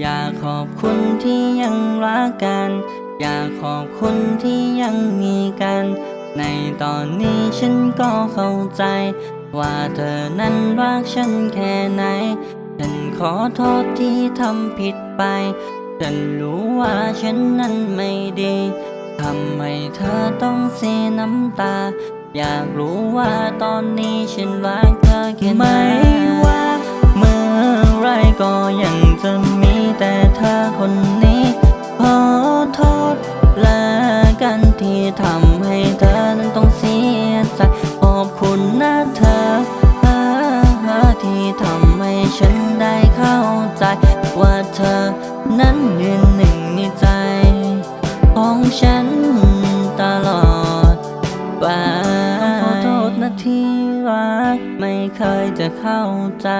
อยากขอบคุณที่ยังรักกัน อยากขอบคุณที่ยังมีกัน ในตอนนี้ฉันก็เข้าใจ ว่าเธอนั้นรักฉันแค่ไหน ฉันขอโทษที่ทำผิดไป ฉันรู้ว่าฉันนั้นไม่ดีทำให้เธอต้องเสียน้ำตา อยากรู้ว่าตอนนี้ฉันรักเธอแค่ไหน คนนี้ขอโทษและกันที่ทำให้เธอนั้นต้องเสียใจขอบคุณนะเธอที่ทำให้ฉันได้เข้าใจ ว่าเธอนั้นยืนหนึ่งในใจ ของฉันตลอดไปขอโทษนะที่รัก ไม่เคยจะเข้าใจ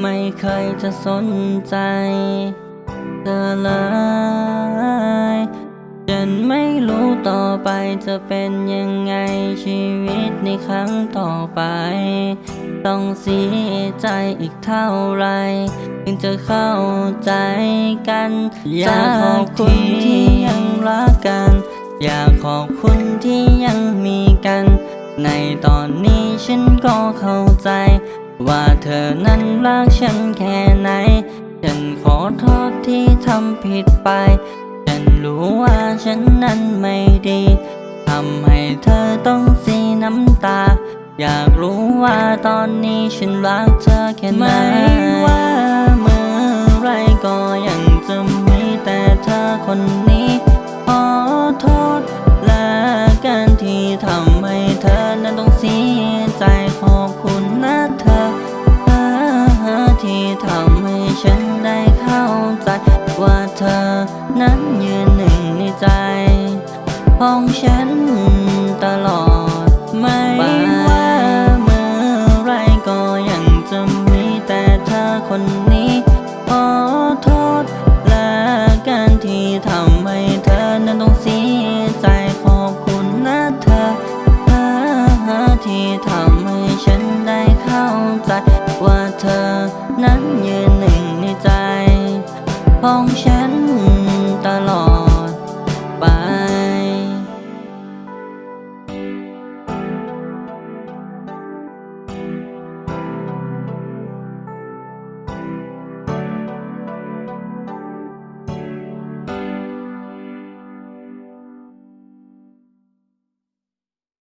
ไม่เคยจะสนใจ เธอเลย ฉันไม่รู้ต่อไปจะเป็นยังไงชีวิตในครั้งต่อไป ต้องเสียใจอีกเท่าไรถึงจะเข้าใจกัน อยากขอบคุณที่ยังรักกัน อยากขอบคุณที่ยังมีกัน ในตอนนี้ฉันก็เข้าใจ ว่าเธอนั้นรักฉันแค่ไหน ฉันขอโทษที่ทำผิดไป ฉันรู้ว่าฉันนั้นไม่ดีทำให้เธอต้องเสียน้ำตา อยากรู้ว่าตอนนี้ฉันรักเธอแค่ไหนไม่ว่า ที่ทำให้ฉันได้เข้าใจ ว่าเธอนั้นยืนหนึ่งในใจของฉันตลอดไม่ว่าเมื่อไรก็ยังจะมีแต่เธอคนนี้ขอโทษและการที่ทำให้เธอนั้นต้องเสียใจขอบคุณนะเธอที่ทำ ยืนหนึ่งในใจของฉัน